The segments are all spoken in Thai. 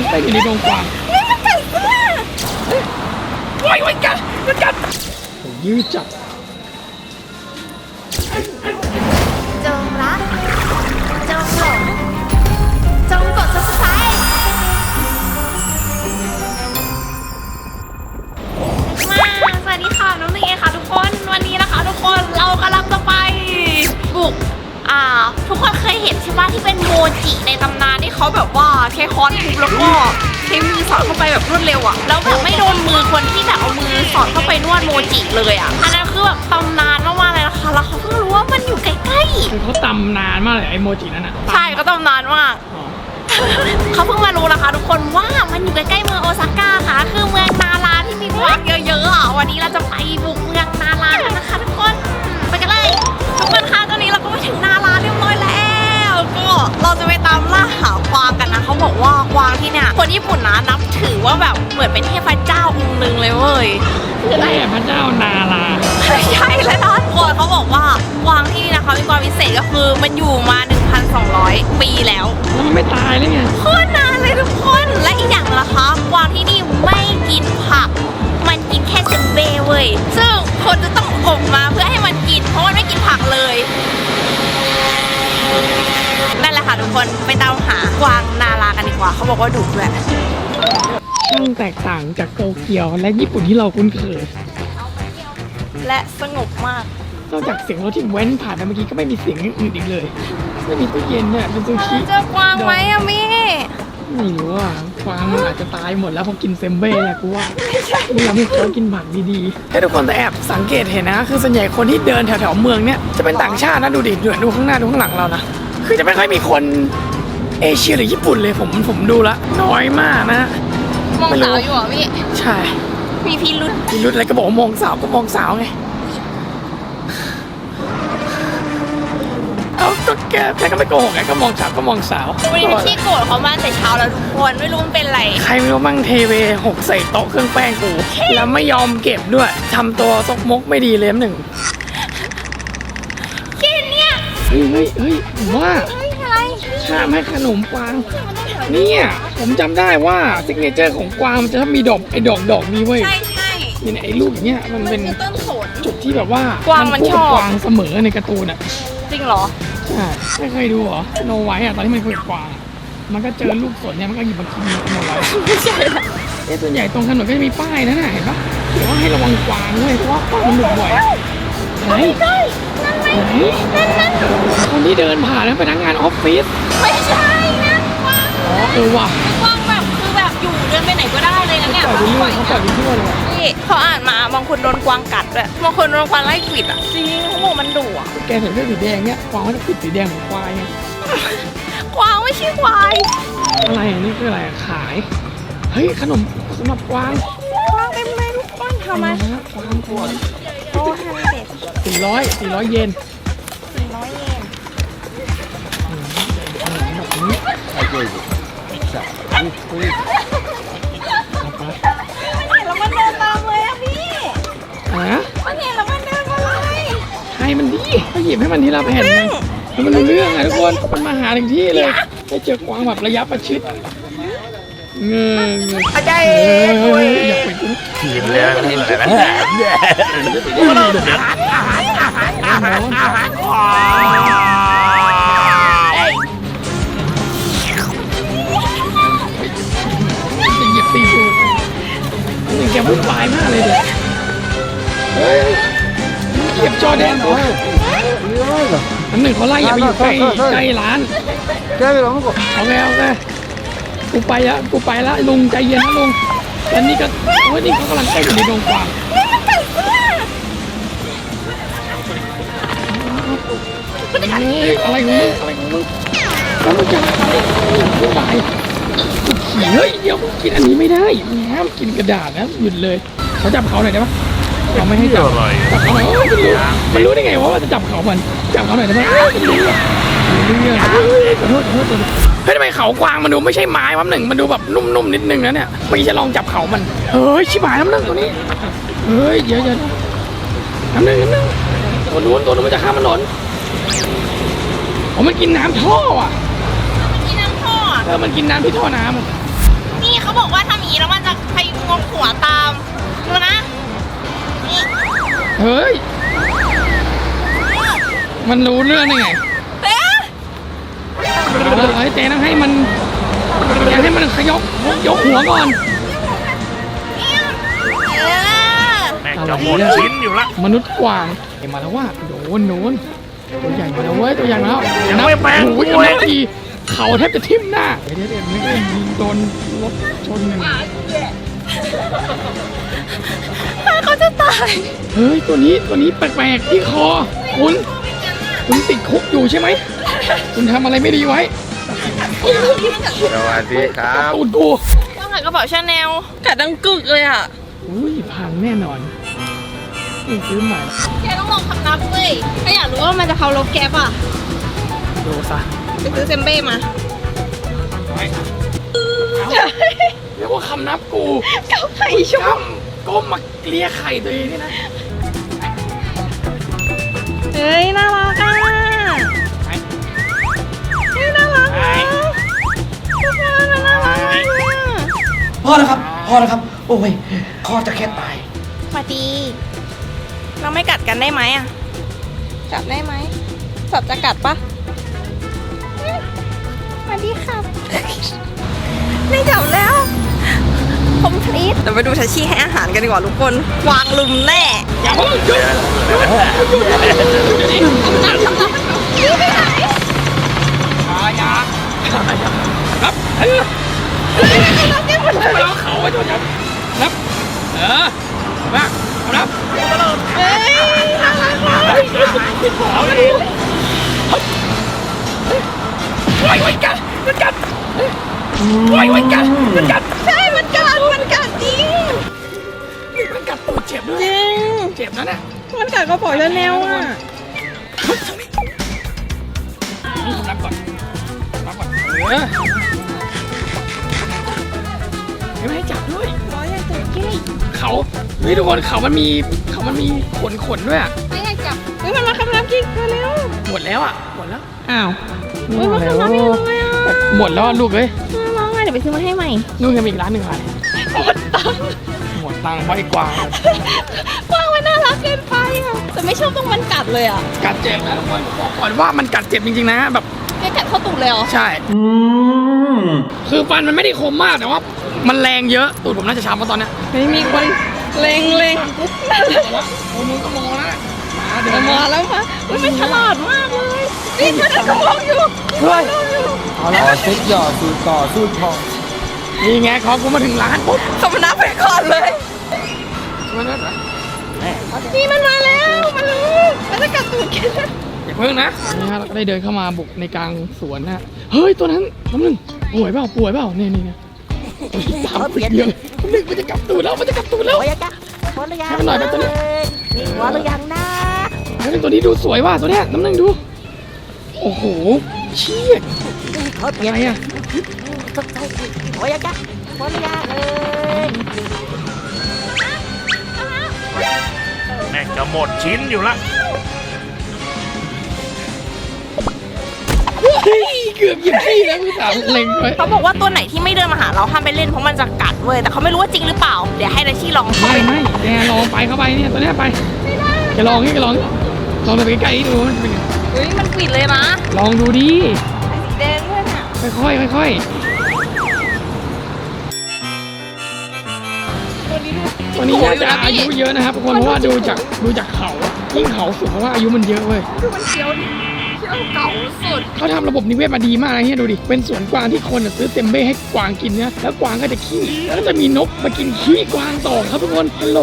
ลังเต้นอยู่ในดงกวางนี่มันไก่เสื้อโอ้ยโอ้ยกัดกัดกัดโอ้ยยืดจับจงรัก จงหลง จงกด subscribe มาสวัสดีค่ะ น้องนี่เองค่ะทุกคน วันนี้นะคะทุกคนเรากำลังจะไปบุก อ่า ทุกคนเคยเห็นใช่ไหมที่เป็นโมจิในตำนานที่เขาแบบว่าใช้ค้อนทุบแล้วก็ใช้มือสอดเข้าไปแบบรวดเร็วอะแล้วแบบไม่โดนมือคนที่แบบเอามือสอดเข้าไปนวดโมจิเลยอะอันนั้นคือแบบตำนานมากๆเลยนะคะแล้วเขาเพิ่งรู้ว่ามันอยู่ใกล้คือเขาตำนานมากเลยไอโมจินั่นน่ะๆใช่ก็ตำนานมาก อ๋อเขาเพิ่งมารู้นะคะทุกคนว่ามันอยู่ใกล้ๆเมืองโอซาก้าค่ะ คือเมืองนาราที่มีกวางเยอะๆอะวันนี้เราจะไปบุกเมืองนารากันนะคะทุกคน เราจะไปตามล่าหากวางกันนะเขาบอกว่ากวางที่เนี่ยคนญี่ปุ่นนะนับถือว่าแบบเหมือนเป็นเทพเจ้าองค์หนึ่งเลยเว้ยแม่พระเจ้านาลาใช่เลยนะทุกคนเขาบอกว่ากวางที่นี่นะคะมีความพิเศษก็คือมันอยู่มา 1,200 ปีแล้วแล้วมันไม่ตายเลยไงโคตรนานเลยทุกคนและอีกอย่างนะคะกวางที่นี่ไม่กินผัก มันกินแค่เจมเบ้เว้ยซึ่งคนจะต้องอบมาเพื่อให้มันกิน เพราะมันไม่กินผักเลย นั่นแหละค่ะทุกคนไปตามหากวางนารากันดีกว่า เขาบอกว่าดุด้วยช่างแตกต่างจากโตเกียวและญี่ปุ่นที่เราคุ้นเคย และสงบมาก นอกจากเสียงรถที่แว้นผ่านไปเมื่อกี้ก็ไม่มีเสียงอื่นอีกเลย ไม่มีตู้เย็นเนี่ยเป็นซูชิเจอกวางไหมอะมี่ไม่รู้อะกวางมันอาจจะตายหมดแล้วเพราะกินเซมเบ้แหละกูว่าไม่ยอมให้เขากินผักดีๆให้ทุกคนแต่แอบสังเกตเห็นนะ คือส่วนใหญ่คนที่เดินแถวๆเมืองเนี่ยจะเป็นต่างชาตินะดูดิดูดูข้างหน้าดูข้างหลังเรานะ คือจะไม่ค่อยมีคนเอเชียหรือญี่ปุ่นเลยผมผมดูละน้อยมากนะมองสาวอยู่เหรอพี่ ใช่มีพิรุษมีรุ่นอะไรก็บอกว่ามองสาวก็มองสาวไง เอาก็แกแกก็ไม่โกหกไงก็มองสาวก็มองสาว วันนี้พี่โกรธเขามาแต่เช้าแล้วทุกคนไม่รู้มันเป็นไรใครไม่รู้มั่งเทเวหกใส่โต๊ะเครื่องแป้งกู แล้วไม่ยอมเก็บด้วยทำตัวซกมกไม่ดีเลยน้ำหนึ่งกิน เฮ้ยเฮ้ยเฮ้ยผมว่าอะไรห้ามให้ขนมกวาง เนี่ยผมจำได้ว่าซิกเนเจอร์ของกวางมันจะต้องมีดอกไอ้ดอกดอกนี้เว้ยใช่ใช่นี่นไอ้ลูกเงี้ยมันเป็นคือต้นขนจุดที่แบบว่ากวางมันชอบ กวางเสมอในการ์ตูนอะจริงเหรอ ใช่ไม่เคยดูเหรอโนไว้อะตอนที่มันคุยกับกวางอะมันก็เจอลูกสนเนี่ยมันก็หยิบมากินโนไว้ไม่ใช่ละเอ๊ะส่วนใหญ่ตรงถนนก็จะมีป้ายนั่นน่ะเห็นปะเขียนว่าให้ระวังกวางด้วยเพราะว่ากวางมันหลุดบ่อย ไหนใช่นั่นไหมไหนคนที่เดินผ่านแล้วพนักงานออฟฟิศไม่ใช่นะกวางอ๋อเออว่ะกวางแบบคือแบบอยู่เดินไปไหนก็ได้เลยนะเนี่ยปล่อยไปเรื่อยเขาปล่อยไปทั่วเลยว่ะนี่เขาอ่านมาบางคนโดนกวางกัดด้วยบางคนโดนกวางไล่กวิดอะจริงๆเขาบอกมันดุอะแกใส่เสื้อสีแดงเนี่ยกวางเขาจะปิดสีแดงของควายไงกวางไม่ใช่ควายอะไรอันนี้คืออะไรอะขายเฮ้ยขนมสำหรับกวางกวางเต็มเลยทุกคนทำไมนะฮะกวางกวางโอ้ฮันเด็ดสี่ ร้อยสี่ร้อยเยนสี่ร้อยเยนอืมขนมแบบนี้เอาไปมันเห็นแล้วมันเดินตามเลยอะพี่อะไรนะมันเห็นแล้วมันเดินมาเลยให้มันดีก็หยิบให้มันทีละแผ่นไงให้มันรู้เรื่องไงทุกคนมันมาหาถึงที่เลยได้เจอกวางแบบระยะประชิดเงยเงยอาจารเอ้ย์ยอยากไปดูกินแล้วนี่แหละนะจะเหยียบตีสูดนี่แกวุ่นวายมากเลยเด็กเฮ้ยเหยียบจอแดนเหรออันหนึ่งเขาไล่อย่าไปอยู่ใกล้ใกล้ร้านแกไปหรอมึงก็โอเคโอเคกูไปละกูไปละลุงใจเย็นนะลุงแล้วนี่ก็โอ้ยนี่เขากำลังเต้นอยู่ในดงกว่าง เฮ้อะไรของมึงอะไรของมึงแล้วมึงจะอะไรกูไปกูขี่เฮ้ยเดี๋ยวกินอันนี้ไม่ได้ห้ามกินกระดาษนะหยุดเลยเขาจับเขาหน่อยได้ปะเขาไม่ให้จับอร่อยจับเขาหน่อยมันรู้มันรู้ได้ไงว่าจะจับเขามันจับเขาหน่อยได้ไหมเอ้ยมันรู้อะมันรู้เรื่องเฮ้ยขอโทษขอโทษขอโทษเฮ้ยทำไมเขากวางมันดูไม่ใช่ไม้วะหนึ่งมันดูแบบนุ่มๆนิดนึงนะเนี่ยไม่จะลองจับเขามันเฮ้ยชิบหายน้ำหนึ่งตัวนี้เฮ้ยเดี๋ยวเดี๋ยวน้ำหนึ่งน้ำหนึ่งตัวนู้นตัวนู้นมันจะข้ามถนน อ๋อมันกินน้ำท่อว่ะกินน้ำทอดเออมันกินน้ำที่ท่อน้ำอะเขาบอกว่าทำอย่างนี้แล้วมันจะพยุงหัวตาม ดูนะ นี่เฮ้ย มันรู้เรื่องได้ไงเอ๊ะเออให้เจ๊ต้องให้มันอย่าให้มันขยกยกหัวก่อน เออ แม่งจะหมดชิ้นอยู่ละ มนุษย์กวางเห็นมาแล้วว่าโดนโดน ตัวใหญ่มาแล้วเว้ยตัวใหญ่มาแล้วยังไม่แปลงโอ้ยกูเลยนับทีเขาแทบจะทิ่มหน้าเดี๋ยวเดี๋ยวเดี๋ยวไม่ได้ยิงโดนรถชนหนึ่งเขาจะตาย เฮ้ยตัวนี้ตัวนี้แปลกๆที่คอ คุณคุณติดคุกอยู่ใช่ไหมคุณทำอะไรไม่ดีไว้สวัสดีครับตูดกูต้องหากระเป๋าชาแนลกัดดังกึกเลยอะอุ้ยพังแน่นอน นี่ซื้อใหม่แกต้องลองคำนับเว้ยถ้าอยากรู้ว่ามันจะเคารพแก๊ปอะดูซะไปซื้อเซมเบ้มาเรียกว่าคำนับกูเก้าไข่ชก้มก้มมาเกลียไข่ตัวเองนี่นะเฮ้ยน่ารักอะเฮ้ยน่ารักอะทุกคนมันน่ารักอะพอแล้วครับพอแล้วครับ โอ้ยคอจะแค่ตายสวัสดี เราไม่กัดกันได้ไหมอะกัดได้ไหมสัตว์จะกัดปะสวัสดีครับ ไม่จับแล้วคอมพลีทเดี๋ยวไปดูทัชชี่ให้อาหารกันดีกว่าทุกคน วางลุมแน่อย่าเพิ่งหยุดอย่าครับเออเอาเขาไว้ตัวนั้นนับเออมา นับเฮ้ยน่ารักมากเอาดิไว้ไว้กันมันกัดไว้ไว้กันมันกัดใช่มันกัดมันกัดจริงมันกัดตูดเจ็บด้วยจริงเจ็บนะเนี่ยมันกัดกระป๋าชาแนลอะนี่ผมรับก่อนรับก่อนเออไม่ให้จับด้วย เขาเฮ้ยทุกคนเขามันมีเขามันมีขนขนด้วยอะไม่อยากจับเฮ้ยมันมาคำนับกี้มาเร็วหมดแล้วอะหมดแล้ว อ้าวเฮ้ยมันคำนับยังไงอะหมดแล้วอะลูกเอ้ยน่ารักอะเดี๋ยวไปซื้อมาให้ใหม่ ลูกยังมีอีกร้านหนึ่งไปหมดตังค์เพราะไอ้กวางกว้างมันน่ารักเกินไปอะแต่ไม่ชอบตรงมันกัดเลยอะ กัดเจ็บนะทุกคนบอกก่อนว่ามันกัดเจ็บจริงๆนะแบบ แกกัดเข้าตูดเลยเหรอ ใช่คือฟันมันไม่ได้คมมากแต่ว่า มันแรงเยอะตูดผมน่าจะช้ำเพราะตอนเนี้ยไม่มีคนเล็งเล็งโอ้มึงก็มองแล้วมาเดี๋ยวมามาแล้วมาเฮ้ยมันฉลาดมากเลยนี่มันก็มองอยู่เฮ้ยเอาละเซ็ตหย่อสูตรต่อสูตรพองนี่ไงขอกูมาถึงร้านปุ๊บสมนับไปก่อนเลย มันนั่นเหรอนี่มันมาแล้วมันรู้มันจะกัดตูดแกแล้วอย่า เพิ่งนะนี่ฮะเราก็ได้เดินเข้ามาบุกในกลางสวนนะฮะเฮ้ยตัวนั้นน้ำหนึ่งป่วยเปล่าป่วยเปล่านี่นี่นี่ตามติดเยอะน้ำหนึ่งมันจะกลับตูดแล้วมันจะกลับตูดแล้ว โอ้ยจ้ะพอหรือยังให้มันหน่อยไปตัวนี้ มีหัวหรือยังนะเฮ้ยตัวนี้ดูสวยว่ะตัวเนี้ยน้ำหนึ่งดู โอ้โหเชี่ยเขาเปลี่ยนอะไรอะสดใจโอ้ยจ้ะพอหรือยังเอ้ยแม่งจะหมดชิ้นอยู่ละ เฮ้ยเกือบเหยียบขี้แล้วพี่สาวเล็งไว้เขาบอกว่าตัวไหนที่ไม่เดินมาหาเราห้ามไปเล่นเพราะมันจะกัดเว้ยแต่เขาไม่รู้ว่าจริงหรือเปล่า เดี๋ยวให้ดัชชี่ลองเข้าไม่ไปไม่แกลองไปเข้าไปเนี่ยตัวเนี้ยไปแกลองนี่แกลองนี่ลองไปใกล้ๆนี่ดูมันเป็นไงเฮ้ยมันปิดเลยนะลองดูดิสีแดงด้วยน่ะค่อยๆค่อยๆตัวนี้น่าจะอายุเยอะนะครับทุกคนเพราะว่าดูจากดูจากเขาอะยิ่งเขาสุดเพราะว่าอายุมันเยอะเว้ย คือมันเคี้ยว เคี้ยวเก่าสุดเขาทำระบบนิเวศมาดีมากนะเนี่ยดูดิ เป็นสวนกวางที่คนอะซื้อเต็มเบ้ให้กวางกินเนี่ยแล้วกวางก็จะขี้ แล้วก็จะมีนกมากินขี้กวางต่อครับทุกคนฮัลโหล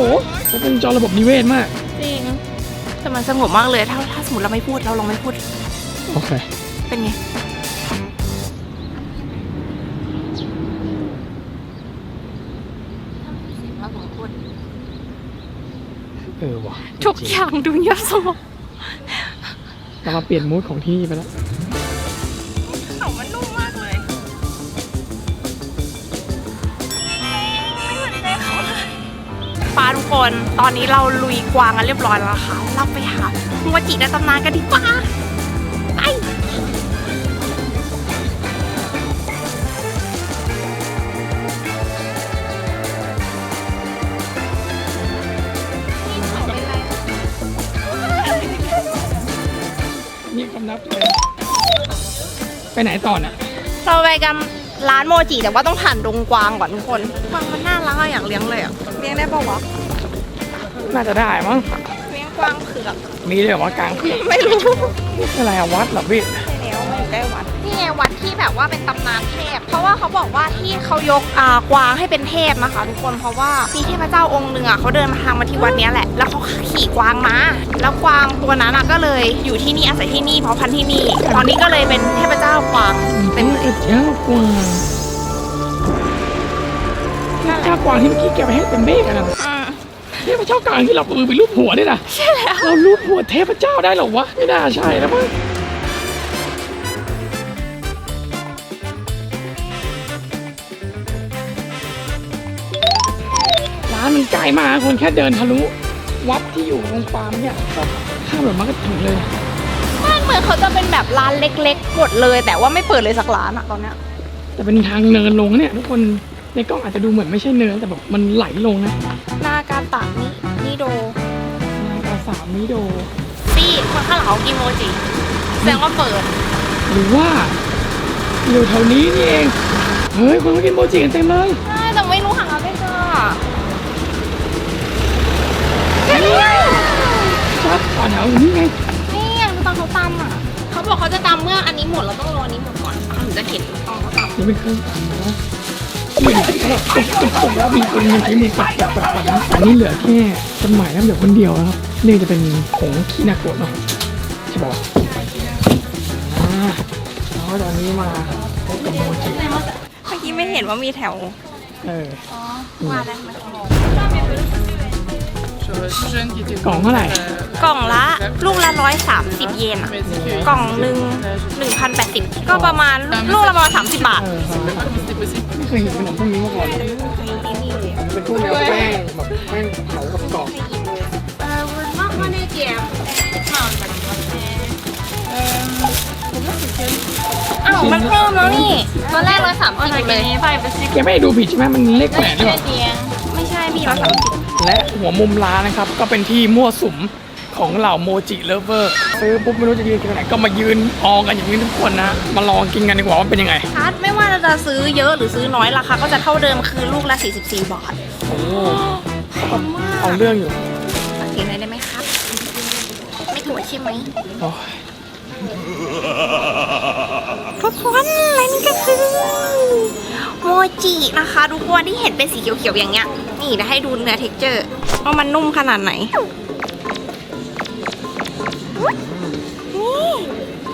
เขาเป็นจอระบบนิเวศมาก จริง แต่มันสงบมากเลย ถ้าถ้าสมมติเราไม่พูดเราลองไม่พูด โอเค เป็นไง เออว่ะทุกอย่างดูเงียบสงบ เรามาเปลี่ยนมูดของที่นี่ไปแล้วเขามันนุ่มมากเลยไม่เหมือนใจเขาเลยป้าทุกคนตอนนี้เราลุยกวางกันเรียบร้อยแล้วนะคะเราไปหามัวจิในตำนานกันดีกว่า ไปไหนต่อเนี่ยเราไปกันร้านโมจิแต่ว่าต้องผ่านดงกวางก่อนทุกคนกวางมันน่ารักอะอยากเลี้ยงเลยอะเลี้ยงได้ปะวะน่าจะได้มั้งเลี้ยงกวางเผือกมีเลยเหรอว่ากลางเผือกไม่รู้นี่คืออะไรอะวัดเหรอพี่แล้วมันอยู่ใกล้วัด นี่ไงวัดที่แบบว่าเป็นตำนานเทพ เพราะว่าเขาบอกว่าที่เขายกอ่ากวางให้เป็นเทพนะคะทุกคนเพราะว่ามีเทพเจ้าองค์หนึ่งอะเขาเดินมาทางมาที่วัดเนี้ยแหละ แล้วเขาขี่กวางมา แล้วกวางตัวนั้นอะก็เลยอยู่ที่นี่อาศัยที่นี่เพราะพันธุ์ที่นี่ ตอนนี้ก็เลยเป็นเทพเจ้ากวางเป็นเทพเจ้ากวางเทพเจ้ากวางที่เมื่อกี้แกไปให้เป็นเมฆอะนะอืมเทพเจ้ากวางที่เราเอามือไปรูปหัวเนี่ยนะใช่แล้วเรารูปหัวเทพเจ้าได้เหรอวะไม่น่าใช่นะมั้ง มันไกลมากคนแค่เดินทะลุวัดที่อยู่ตรงฟาร์มเนี่ยก็ข้ามถนนมาก็ถึงเลย มันเหมือนเขาจะเป็นแบบร้านเล็กๆหมดเลย แต่ว่าไม่เปิดเลยสักร้านอะตอนเนี้ยแต่เป็นทางเนินลงเนี่ยทุกคนในกล้องอาจจะดูเหมือนไม่ใช่เนินแต่แบบมันไหลลงนะนากาตะนี่นี่โดนายกาสามมิโดปี้คนข้างหลังเขากินโมจิแสดงว่าเปิด หรือว่าอยู่แถวนี้นี่เอง เฮ้ยคนเขากินโมจิกันเต็มเลย ใช่แต่ไม่รู้หาไม่เจอ ชัดต่อแถวอยู่นี่ไงนี่อย่างตอนเขาตำอะเขาบอกเขาจะตำเมื่ออันนี้หมดเราต้องรออันนี้หมดก่อนถึงจะเห็นตอนเขาตนี่เป็นเครื่องปั่นนะมีอยู่ที่เขาตกตกตกแล้วมีคนมีใช้มือปัดปัดปัดปัดนะอันนี้เหลือแค่คนใหม่แล้วเหลือคนเดียวนะครับนี่จะเป็นผงคีนาโกะเนาะใช่ป่าวะอ่าแล้วตอนนี้มาพบกับโมจิำเมื่อกี้ไม่เห็นว่ามีแถว เออว่าได้ไหม กล่องเท่าไหร่ กล่องละลูกละร้อยสามสิบเยนอะกล่องหนึ่งหนึ่งพันแปดสิบก็ประมาณลูกละประมาณสามสิบบาทเออไม่เคยเห็นขนมพวกนี้มาก่อนเป็นพวกแนวแป้งแบบแป้งเผากับกรอบอ้าวมันเพิ่มแล้วนี่ตอนแรกร้อยสามสิบเลย แกไม่ได้ดูผิดใช่ไหมมันเลขแปดด้วยไม่ใช่พี่ร้อยสามสิบ และหัวมุมร้านนะครับ ก็เป็นที่มั่วสุมของเหล่าโมจิเลฟเวอร์ซื้อปุ๊บไม่รู้จะยืนที่ไหนก็มายืนออกันอย่างนี้ทุกคนนะ มาลองกินกันดีกว่าว่าเป็นยังไงคัดไม่ว่าเราจะซื้อเยอะหรือซื้อน้อยราคาก็จะเท่าเดิมคือลูกละ 44 บาทโอ้เอาเรื่องอยู่ตัดสินเลยได้ไหมครับ ไม่ถูกใช่ไหมโอ้ยทุกคนและนี่ก็คือ โมจินะคะทุกคนที่เห็นเป็นสีเขียวๆอย่างเงี้ย นี่เดี๋ยวให้ดูเนื้อเท็กเจอร์ว่ามันนุ่มขนาดไหนนี่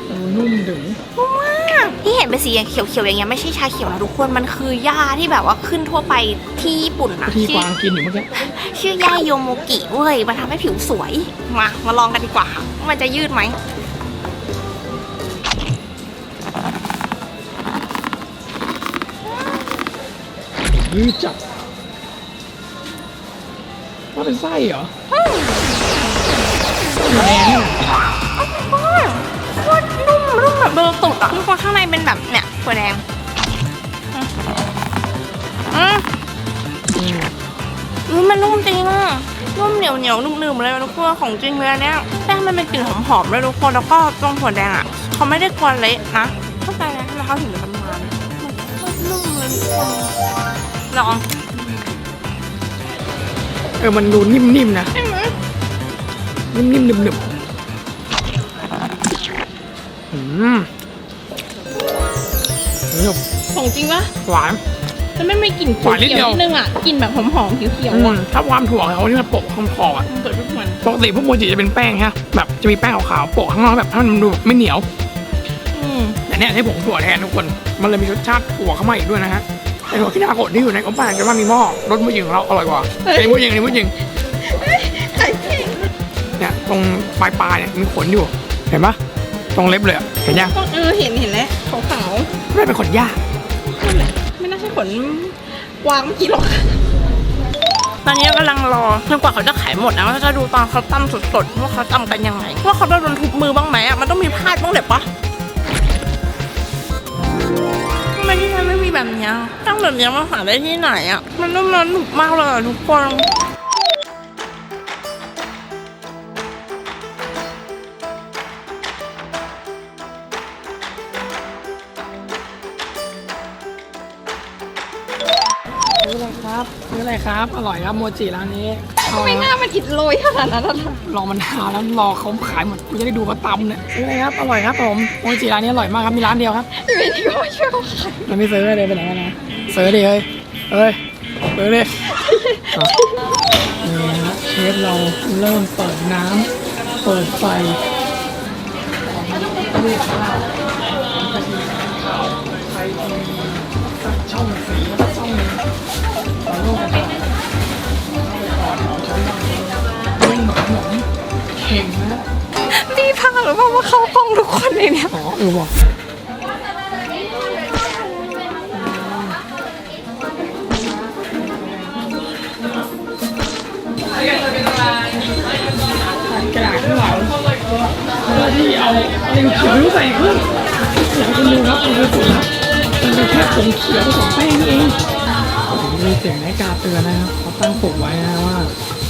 โอ้นุ่มดึงนุ่มมากที่เห็นเป็นสีเขียวๆอย่างเงี้ยไม่ใช่ชาเขียวนะทุกคนมันคือหญ้าที่แบบว่าขึ้นทั่วไปที่ญี่ปุ่นนะที่กชื่อวางกินอยู่เมื่อกี้ชื่อย่าโยโมกิเว้ยมันทำให้ผิวสวยมามาลองกันดีกว่าค่ะว่ามันจะยืดไหม ยืดจับว่าเป็นไส้เหรอแดงนี่นะโคตรนุ่มนุ่มแบบเบอร์ตุดอะทุกคนข้างในเป็นแบบเนี่ยถั่วแดงอืมอืมอืมอืมมันนุ่มจริงอะนุ่มเหนียวเหนียวนุ่มๆเลยทุกคนของจริงเลยอันเนี้ยแป้งมันเป็นกลิ่นหอมๆเลยทุกคนแล้วก็ตรงถั่วแดงอะเขาไม่ได้กวนเละนะเข้าใจนะทำไมเขาถึงเป็นตำนานนุ่มเลยทุกคน ลองเออมันดูนิ่มๆนะใช่ไหมนิ่มๆหนึบๆอืมเฮ้ยของจริงปะหวาน มันไม่มีกลิ่นหวานนิดเดียวนึงอะกลิ่นแบบหอมๆเขียวอืๆมอะถ้าความถั่วเขาที่มันโปะข้างคออะเปิดทุกวันปกติพวกโมจิจะเป็นแป้งฮะแบบจะมีแป้งขาวๆโปะข้างนอกแบบให้มันดูแบบไม่เหนียว อืมแต่เนี่ยใช้ผงถั่วแทนทุกคน มันเลยมีรสชาติถั่วเข้ามาอีกด้วยนะฮะ ไอถั่วที่นาโกะที่อยู่ในกระป๋องกันว่ามีหม้อรสมือยิงของเราอร่อยกว่าไอ้มือยิงไอ้มือยิงเนี่ยตรงปลายปลายๆเนี่ยมีขนอยู่เห็นปะตรงเล็บเลยอะเห็นยังเออเห็นเห็นแล้วขาวไม่เป็นขนหญ้าๆนั่นแหละไม่น่าใช่ขนกวางเมื่อกี้หรอกตอนนี้กำลังรอจนกว่าเขาจะขายหมดนะก็จะดูตอนเขาตำสดๆว่าเขาตำกันยังไงว่าเขาโดนทุบมือบ้างไหมอะมันต้องมีพลาดบ้างแหละปะ ยที่ไทยไม่มีแบบนี้ตั้งแบบนี้มาหาได้ที่ไหนอะ มันนุ่มนวลหนุกมากเลยทุกคนซื้ออะไรครับซื้ออะไรครับ อร่อยครับโมจิร้านนี้ เอาไม่น่ามันอิดโรยขนาดนั้นหรอกรอมันหาแล้วรอเขาขายหมดกูจะได้ดูเขาตำเนี่ยซื้ออะไรครับอร่อยครับผมโมจิร้านนี้อร่อยมากครับมีร้านเดียวครับไม่ได้ก็ช่วยเขาขายมันไม่ซื้อเลยไปไหนกันนะซื้อดิเฮ้ยเฮ้ยซื้อดิเอานี่นะฮะเชฟเราเริ่มเปิดน้ำเปิดไฟนี่ครับไฟ ดีพาหรือเปล่าว่าเขาห้องทุกคนเลยเนี่ย อ๋อเออว่ะกระดาษข้างหลังเพื่อที่เอาอะไรเขียวใส่ขึ้นอยากให้คุณดูครับมันคือผลลัพธ์มันเป็นแค่ผงเขียวผสมแป้งนี่เองมีเสียงนาฬิกาเตือนนะครับเขาตั้งปลุกไว้นะว่า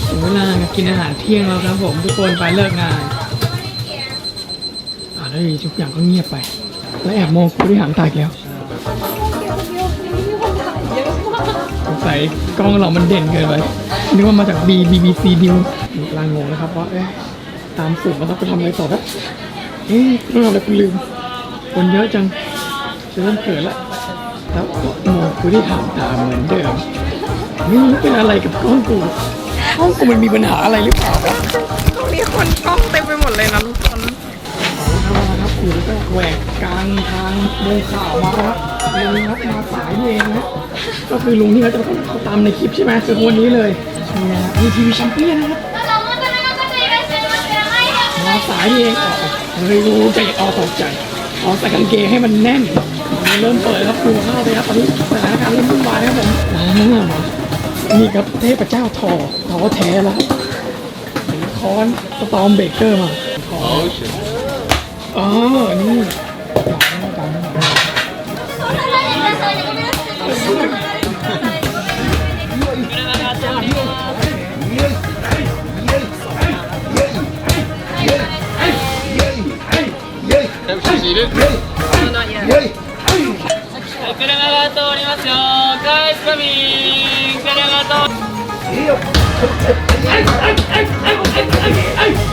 ถึงเวลากินอาหารเที่ยงแล้วครับผมทุกคนไปเลิกงานอ่า แล้วอยู่ทุกอย่างก็เงียบไป แล้วแอบมองผู้บริหารตายแล้วสงสัยกล้องเรามันเด่นเกินไปนึกว่ามาจาก B BBC News กำลังงงนะครับว่าเอ๊ะตามสูตรมันต้องไปทำอะไรต่อครับเอ๊ะต้องอะไรคุณลืมคนเยอะจังจะเริ่มเขินละแล้วก็มองผู้ที่ถามตามเหมือนเดิมไม่เป็นอะไรกับกล้องกูกล้องกูมันมีปัญหาอะไรหรือเปล่าครับมีคนกล้องเต็มไปหมดเลยนะทุก คนเอาละครับอก็แหวกกลางทางลงข่าวมาครับลุงครับมาสายนี่เองนะ ก็คือลุงที่เขาจะเขาตามในคลิปใช่ไหมคือคนนี้เลยนี่นะมีทีวีแชมเปี้ยนนะครับ มาสายนี่เองออกเลยรู้ใจออกตกใจออกใส่กางเกงให้มันแน่นเริ่มเปิดครับดูเข้าไปครับตอนนี้สถานการณ์เริ่มวุ่นวายครับผมมามานี่ครับเทพเจ้าทอทอแท้แล้วครับเป็นค้อนสตอมเบเกอร์มา ค้อน อ๋อ นี่จำได้จำได้ ใ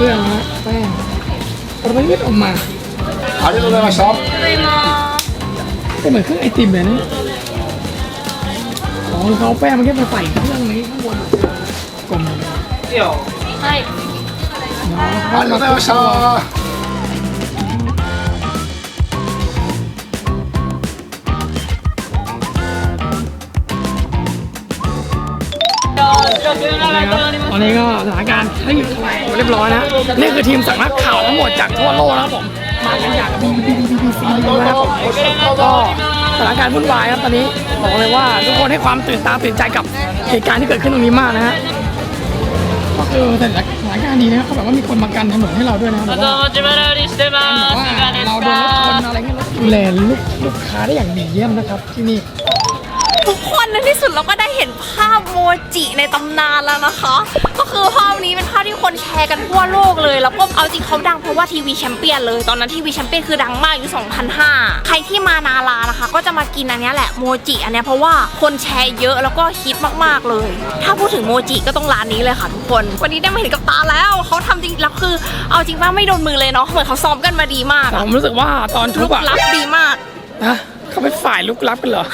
เครื่องนะแป้งรื้อออกมา ありがとうございました ก็เหมือนเครื่องไอติมเลยนะอ๋อเขาเอาแป้งมันแค่มาใส่เครื่องนี้ข้างบนกลม ใช่ ありがとうございました ตอนนี้ก็สถานการณ์ให้อยู่เรียบร้อยนะนี่คือทีมสังนักข่าวทั้งหมดจากทั่วโลกนะครับผมมากันอย่างบีบีบีบีซีนะครับผมก็สถานการณ์วุ่นวายครับตอนนี้บอกเลยว่าทุกคนให้ความตื่นตาตื่นใจกับเหตุการณ์ที่เกิดขึ้นตรงนี้มากนะฮะก็คือสถานการณ์นี้นะเขาแบบว่ามีคนมากันถนนให้เราด้วยนะครับแบบว่าแบบว่าเราโดนรถชนอะไรเงี้ยรถดูแลลูกลูกค้าได้อย่างดีเยี่ยมนะครับที่นี่ ในที่สุดเราก็ได้เห็นภาพโมจิในตำนานแล้วนะคะ ก็คือภาพนี้เป็นภาพที่คนแชร์กันทั่วโลกเลย แล้วก็เอาจริงเขาดังเพราะว่าทีวีแชมเปี้ยนเลย ตอนนั้นทีวีแชมเปี้ยนคือดังมากอยู่ 2005 ใครที่มานารานะคะ ก็จะมากินอันเนี้ยแหละโมจิอันเนี้ยเพราะว่าคนแชร์เยอะแล้วก็ฮิตมากๆเลย ถ้าพูดถึงโมจิก็ต้องร้านนี้เลยค่ะทุกคน วันนี้ได้มาเห็นกับตาแล้วเขาทำจริงแล้วคือ เอาจริงว่าไม่โดนมือเลยเนาะเหมือนเขาซ้อมกันมาดีมากแต่อะผมรู้สึกว่าตอนทุลูบกอะลับดีมากนะเขาไปฝ่ายลุกลับกันเหรอ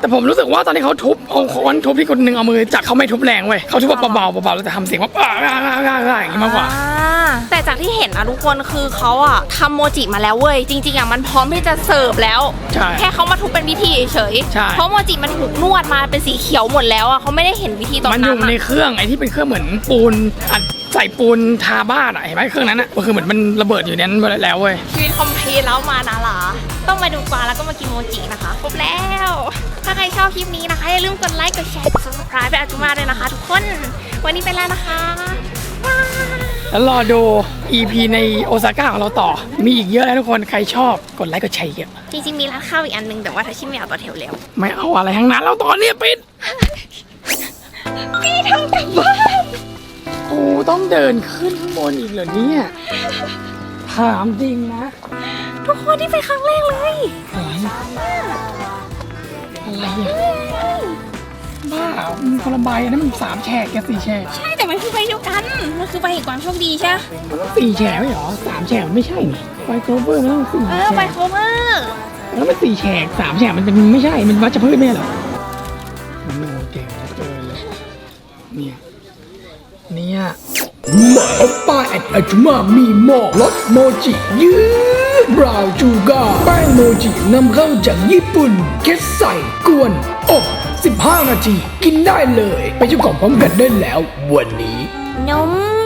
แต่ผมรู้สึกว่าตอนที่เขาทุบเอาค้อนทุบที่คนหนึ่งเอามือจับเขาไม่ทุบแรงเว้ยเขาทุบแบบเบาๆเบาๆแล้วแต่ทำเสียงว่าอ้าอ้าอ้าอ้าอ้าอย่างนี้มากกว่า อ่แต่จากที่เห็นอะทุกคนคือเขาอะทำโมจิมาแล้วเว้ย จริงๆอะมันพร้อมที่จะเสิร์ฟแล้ว ใช่แค่เขามาทุบเป็นวิธีเฉยใช่ เพราะโมจิมันถูกนวดมาเป็นสีเขียวหมดแล้วอะเขาไม่ได้เห็นวิธีตอนมันอนั้ยู่นในอะเครื่องไอ้ที่เป็นเครื่องเหมือนปูนอัดใส่ปูนทาบ้านอะเห็นไหมเครื่องนั้นอะก็คือเหมือนมันระเบิดอยู่ในนั้นแล้วเว้ยชีวิตคอมพลีทแล้วมานาลา ต้องมาดูกวางแล้วก็มากินโมจินะคะครบแล้ว ถ้าใครชอบคลิปนี้นะคะอย่าลืมกดไลค์กดแชร์กด subscribe ไปอาจุมาด้วยนะคะ ทุกคน วันนี้ไปแล้วนะคะบ๊ายบายแล้วรอดู EP ในโอซาก้าของเราต่อ มีอีกเยอะนะทุกคน ใครชอบกดไลค์กดแชร์เยอะจริงๆ มีร้านข้าวอีกอันนึง แต่ว่าถ้าชิมไม่เอาต่อแถวแล้ว ไม่เอาอะไรทั้งนั้นแล้วตอนนี้ปิด พี่ทำกลับบ้านกูต้องเดินขึ้นข้างบนอีกเหรอเนี่ย ถามจริงนะ ทุกคนที่เป็นครั้งแรกเลยอะไรอะไรอะบ้ามันคนละใบอันนั้นมันสามแฉกแกสี่แฉกใช่แต่มันคือใบเดียวกัน มันคือใบแห่งความโชคดีใช่ไหมมันต้องสี่แฉกไม่เหรอสามแฉกมันไม่ใช่นี่ใบโคเวอร์มันต้องสี่เอแฉอกใบโคเวอร์แล้วมันสี่แฉกสามแฉกมันเป็นไม่ใช่ มันวัชพืชไม่ใช่เหรอมันโนเก่งเหลือเกินเลยเนี่ยเนี่ย โอป้าแอดอาจุมามีหมอกรสโมจิยืดบราวจูกาแป้งโมจินำเข้าจากญี่ปุ่นแค่ใส่กวนอบ15 นาที กินได้เลย ไปเจ้าของพร้อมกันได้แล้ว วันนี้นม